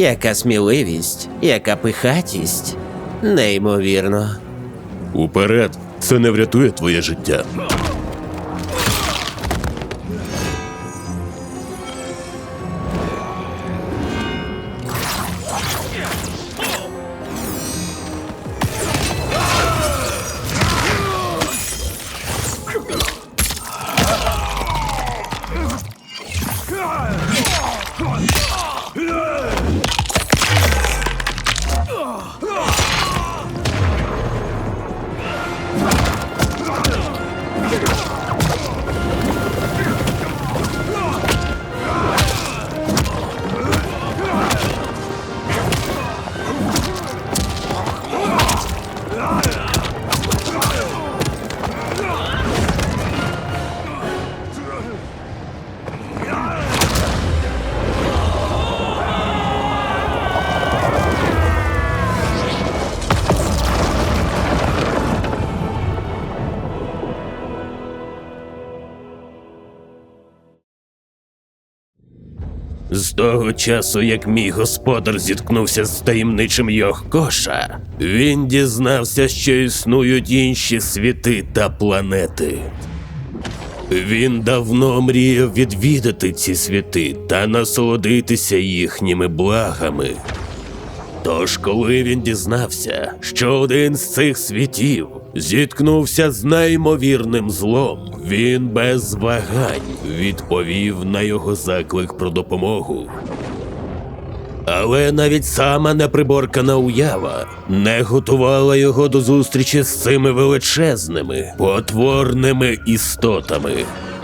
Яка сміливість, яка пихатість. Неймовірно. Уперед, це не врятує твоє життя. З того часу, як мій господар зіткнувся з таємничим Йохкоша, він дізнався, що існують інші світи та планети. Він давно мріяв відвідати ці світи та насолодитися їхніми благами. Тож, коли він дізнався, що один з цих світів зіткнувся з неймовірним злом, він без вагань відповів на його заклик про допомогу. Але навіть сама неприборкана уява не готувала його до зустрічі з цими величезними, потворними істотами.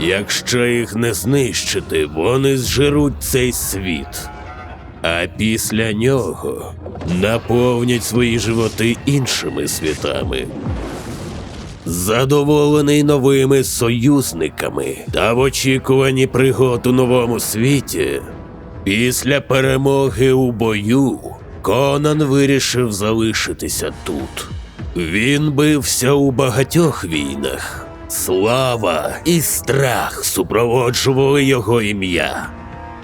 Якщо їх не знищити, вони зжируть цей світ. А після нього наповнять свої животи іншими світами. Задоволений новими союзниками та в очікуванні пригод у новому світі, після перемоги у бою Конан вирішив залишитися тут. Він бився у багатьох війнах. Слава і страх супроводжували його ім'я.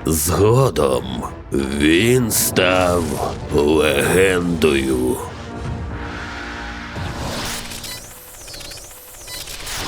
Згодом він став легендою.